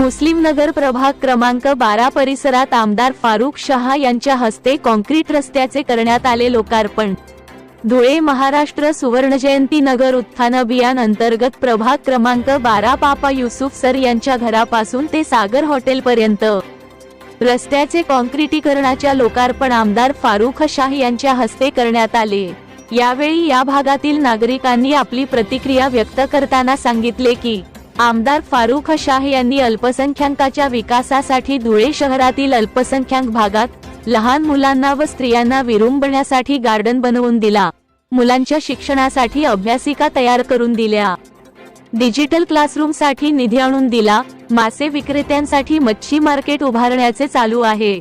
मुस्लिम नगर प्रभाग क्रमांक बारा परिसरात आमदार फारुख शहा यांच्या हस्ते कॉन्क्रीट रस्त्याचे करण्यात आले लोकार्पण. धुळे महाराष्ट्र सुवर्णजयंती नगर उत्थान अभियान अंतर्गत प्रभाग क्रमांक बारा पापा युसुफ सर यांच्या घरापासून ते सागर हॉटेल पर्यंत रस्त्याचे कॉन्क्रिटीकरणाच्या लोकार्पण आमदार फारुख शाह यांच्या हस्ते करण्यात आले. यावेळी या भागातील नागरिकांनी आपली प्रतिक्रिया व्यक्त करताना सांगितले की आमदार फारुख शाह यांनी अल्पसंख्याकाच्या विकासासाठी धुळे शहरातील अल्पसंख्याक भागात लहान मुलांना व स्त्रियांना विरुंबण्यासाठी गार्डन बनवून दिला. मुलांच्या शिक्षणासाठी अभ्यासिका तयार करून दिल्या. डिजिटल क्लासरूमसाठी निधी आणून दिला. मासे विक्रेत्यांसाठी मच्छी मार्केट उभारण्याचे चालू आहे.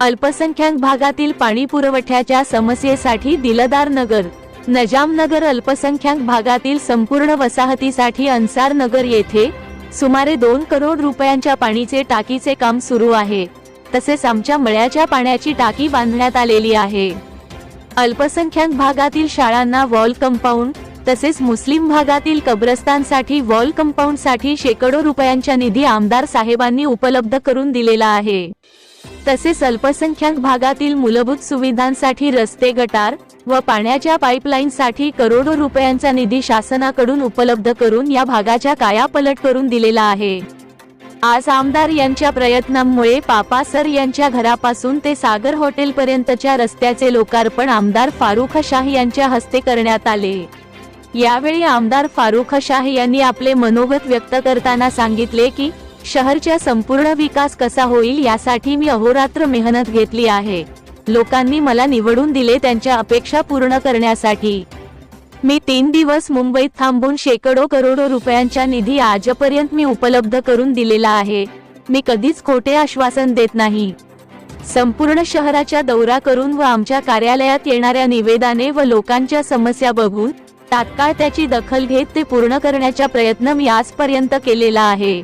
अल्पसंख्याक भागातील पाणी पुरवठ्याच्या समस्येसाठी दिलदार नगर नजामनगर अल्पसंख्याक भागातील संपूर्ण वसाहतीसाठी अन्सार नगर येथे सुमारे दोन करोड रुपयांच्या पाणीचे टाकीचे काम सुरू आहे. तसेच आमच्या मळ्याच्या पाण्याची टाकी बांधण्यात आलेली आहे. अल्पसंख्याक भागातील शाळांना वॉल कंपाऊंड तसेच मुस्लिम भागातील कब्रस्तानसाठी वॉल कंपाऊंडसाठी शेकडो रुपयांच्या निधी आमदार साहेबांनी उपलब्ध करून दिलेला आहे. तसेच अल्पसंख्याक भागातील मूलभूत सुविधांसाठी रस्ते गटार व पाण्याच्या पाईपलाईनसाठी करोडो रुपयांचा निधी शासनाकडून उपलब्ध करून या भागाच्या कायापलट करून दिलेला आहे. आज आमदार यांच्या प्रयत्नांमुळे पापा सर यांच्या घरापासून ते सागर हॉटेलपर्यंतच्या रस्त्याचे लोकार्पण आमदार फारुख शाह यांच्या हस्ते करण्यात आले. यावेळी आमदार फारुख शाह यांनी आपले मनोगत व्यक्त करताना सांगितले की शहरच्या संपूर्ण विकास कसा होईल यासाठी मी अहोरात्र मेहनत घेतली आहे. लोकांनी मला निवडून दिले त्यांच्या अपेक्षा पूर्ण करण्यासाठी. मी तीन दिवस मुंबईत थांबून शेकडो करोडो रुपयांच्या निधी आजपर्यंत मी उपलब्ध करून दिलेला आहे. मी कधीच खोटे आश्वासन देत नाही. संपूर्ण शहराच्या दौरा करून व आमच्या कार्यालयात येणाऱ्या निवेदाने व लोकांच्या समस्या बघून तात्काळ त्याची दखल घेत ते पूर्ण करण्याचा प्रयत्न मी आजपर्यंत केलेला आहे.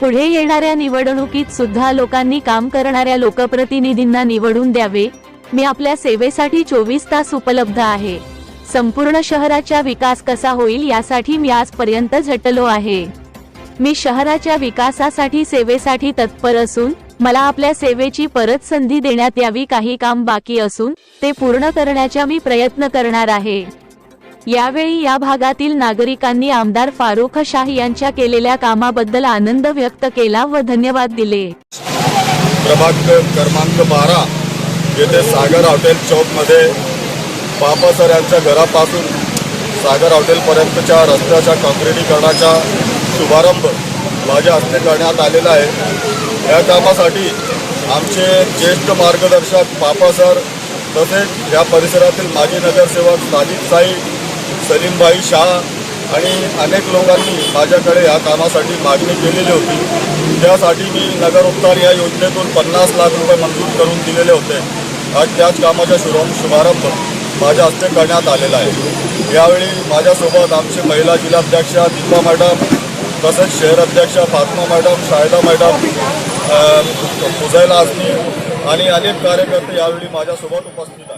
पुढे येणाऱ्या निवडणुकीत सुद्धा लोकांनी काम करणाऱ्या लोकप्रतिनिधींना निवडून द्यावे. मी आपल्या सेवेसाठी चोवीस तास उपलब्ध आहे. संपूर्ण शहराचा विकास कसा होईल यासाठी मी आजपर्यंत झटलो आहे. मी शहराच्या विकासासाठी सेवेसाठी तत्पर असून मला आपल्या सेवेची परत संधी देण्यात यावी काही काम बाकी असून ते पूर्ण करण्याचा मी प्रयत्न करणार आहे. यावेळी या भागातील नागरिकांनी आमदार फारुख शाह यांच्या केलेल्या कामाबद्दल आनंद व्यक्त केला व धन्यवाद दिले. प्रभाग क्रमांक बारा येथे सागर हॉटेल चौकमध्ये पापा यांच्या घरापासून सागर हॉटेलपर्यंतच्या रस्त्याच्या कॉन्क्रिटीकरणाचा शुभारंभ माझ्या हस्ते करण्यात आलेला आहे. या कामासाठी आमचे ज्येष्ठ मार्गदर्शक बापासर तसेच या परिसरातील माजी नगरसेवक साजिद साई सलीमभाई शाह आणि अनेक लोकांनी माझ्याकडे या कामासाठी मागणी केलेली होती. त्यासाठी मी नगर उपचार या योजनेतून पन्नास लाख रुपये मंजूर करून दिलेले होते. आज त्याच कामाचा शुभ शुभारंभ माझ्या हस्ते करण्यात आलेला आहे. यावेळी माझ्यासोबत आमचे महिला जिल्हाध्यक्षा दीपा मॅडम तसेच शहर अध्यक्षा फातमा मॅडम शाहिदा मॅडम अ, फुजायला आजमी आणि अनेक कार्यकर्ते यावेळी माझ्यासोबत उपस्थित